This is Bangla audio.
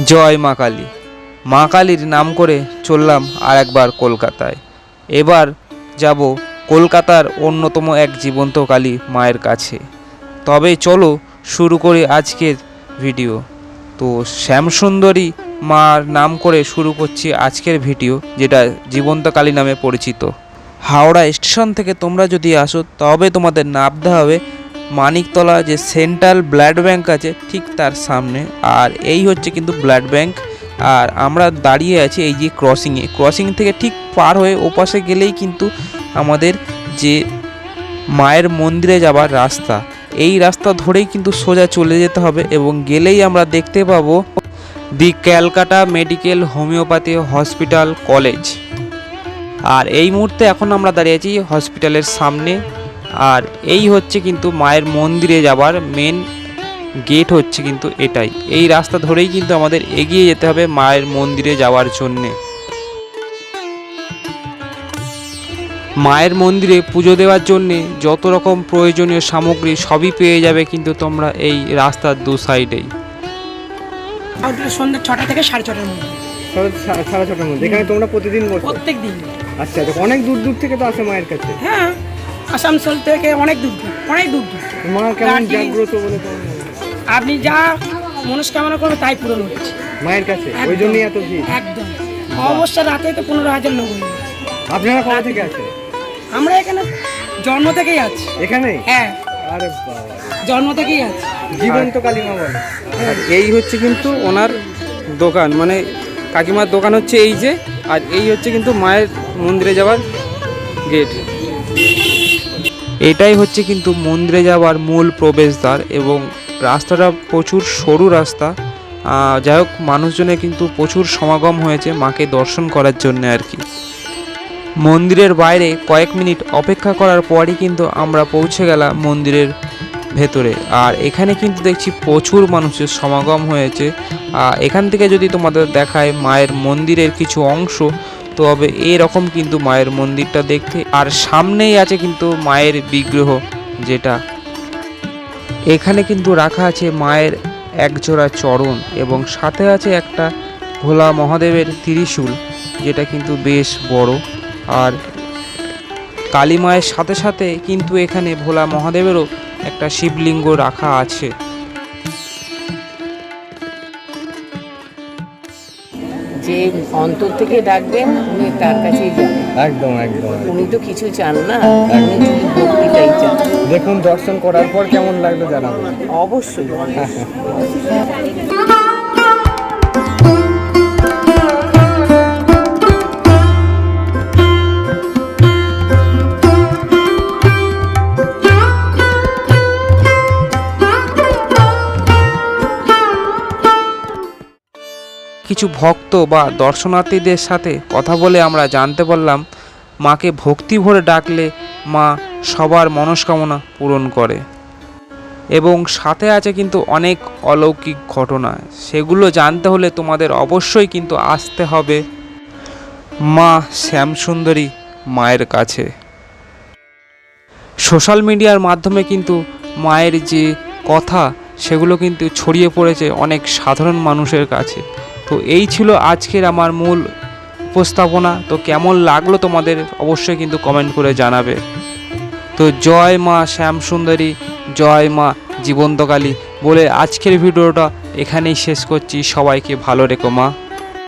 জয় মা কালী। মা কালীর নাম করে চললাম আর একবার কলকাতায়। এবার যাব কলকাতার অন্যতম এক জীবন্ত কালী মায়ের কাছে। তবে চলো শুরু করি আজকের ভিডিও। তো শ্যামসুন্দরী মার নাম করে শুরু করছি আজকের ভিডিও, যেটা জীবন্ত কালী নামে পরিচিত। হাওড়া স্টেশন থেকে তোমরা যদি আসো, তবে তোমাদের নামতে হবে মানিকতলা যে সেন্ট্রাল ব্লাড ব্যাংক আছে, ঠিক তার সামনে। আর এই হচ্ছে কিন্তু ব্লাড ব্যাংক। আর আমরা দাঁড়িয়ে আছি এই যে ক্রসিংয়ে ক্রসিং থেকে ঠিক পার হয়ে ওপাশে গেলেই কিন্তু আমাদের যে মায়ের মন্দিরে যাবার রাস্তা। এই রাস্তা ধরেই কিন্তু সোজা চলে যেতে হবে এবং গেলেই আমরা দেখতে পাবো the Calcutta medical homoeopathy hospital college. আর এই মুহূর্তে এখন আমরা দাঁড়িয়ে আছি হসপিটালের সামনে। আর এই হচ্ছে কিন্তু মায়ের মন্দিরে যাবার মেন গেট হচ্ছে কিন্তু এটাই। এই রাস্তা ধরেই কিন্তু আমাদের এগিয়ে যেতে হবে মায়ের মন্দিরে যাওয়ার জন্যে। মায়ের মন্দিরে পুজো দেওয়ার জন্যে যত রকম প্রয়োজনীয় সামগ্রী সবই পেয়ে যাবে কিন্তু তোমরা এই রাস্তার দু সাইডেই সন্ধ্যে ছটা থেকে সাড়ে ছটার মধ্যে। সাড়ে ছটার মধ্যে। এখানে তোমরা প্রতিদিন প্রত্যেক দিন। আচ্ছা আচ্ছা অনেক দূর দূর থেকে তো আসে মায়ের কাছে। হ্যাঁ। আসানসোল থেকে অনেক দূর দূর অনেক দূর? আপনি যা মনস্কামনা করবে তাই পূরণ হচ্ছে। মায়ের কাছে? ওই। জন্যই এত ভিড়? একদম। অবশ্য রাতে তো পনেরো হাজার লোক হয়ে। আপনারা কবে থেকে আছেন? আমরা এখানে জন্ম থেকেই আছি। এখানে? হ্যাঁ। আরে বাবা জন্ম থেকেই আছি। জীবন্ত কালিমা বলে আর এই হচ্ছে কিন্তু ওনার দোকান মানে কাকিমার দোকান হচ্ছে এই যে আর এই হচ্ছে কিন্তু মায়ের মন্দিরে যাওয়ার গেট। এটাই হচ্ছে কিন্তু মন্দিরে যাওয়ার মূল প্রবেশদ্বার এবং রাস্তাটা প্রচুর সরু রাস্তা। যাই হোক, মানুষজনের কিন্তু প্রচুর সমাগম হয়েছে মাকে দর্শন করার জন্য আর কি। মন্দিরের বাইরে কয়েক মিনিট অপেক্ষা করার পরই কিন্তু আমরা পৌঁছে গেলাম মন্দিরের ভেতরে। আর এখানে কিন্তু দেখছি প্রচুর মানুষের সমাগম হয়েছে। এখান থেকে যদি তোমাদের দেখায় মায়ের মন্দিরের কিছু অংশ তবে এরকম কিন্তু মায়ের মন্দিরটা দেখতে। আর সামনেই আছে কিন্তু মায়ের বিগ্রহ, যেটা। এখানে কিন্তু রাখা আছে মায়ের একজোড়া চরণ এবং সাথে আছে একটা ভোলা মহাদেবের ত্রিশূল, যেটা কিন্তু বেশ বড়। আর কালী মায়ের সাথে সাথে কিন্তু এখানে ভোলা মহাদেবেরও একটা শিবলিঙ্গ রাখা আছে। যে অন্তর থেকে ডাকবেন উনি তার কাছেই যাবেন একদম একদম উনি তো কিছু চান না উনি শুধু ভক্তিটাই চান। দেখুন দর্শন করার পর কেমন লাগল জানাব অবশ্যই। কিছু ভক্ত বা দর্শনার্থীদের সাথে কথা বলে আমরা জানতে পারলাম, মাকে ভক্তি ভরে ডাকলে মা সবার মনস্কামনা পূরণ করে। এবং সাথে আছে কিন্তু অনেক অলৌকিক ঘটনা, সেগুলো জানতে হলে তোমাদের অবশ্যই কিন্তু আসতে হবে মা শ্যামসুন্দরী মায়ের কাছে। সোশ্যাল মিডিয়ার মাধ্যমে কিন্তু মায়ের যে কথা, সেগুলো কিন্তু ছড়িয়ে পড়েছে অনেক সাধারণ মানুষের কাছে। তো এই ছিল আজকের আমার মূল উপস্থাপনা। তো কেমন লাগল তোমাদের অবশ্যই কিন্তু কমেন্ট করে জানাবে। তো জয় মা শ্যাম সুন্দরী, জয় মা জীবন্তকালী বলে আজকের ভিডিওটা এখানেই শেষ করছি। সবাইকে ভালো রেখো মা।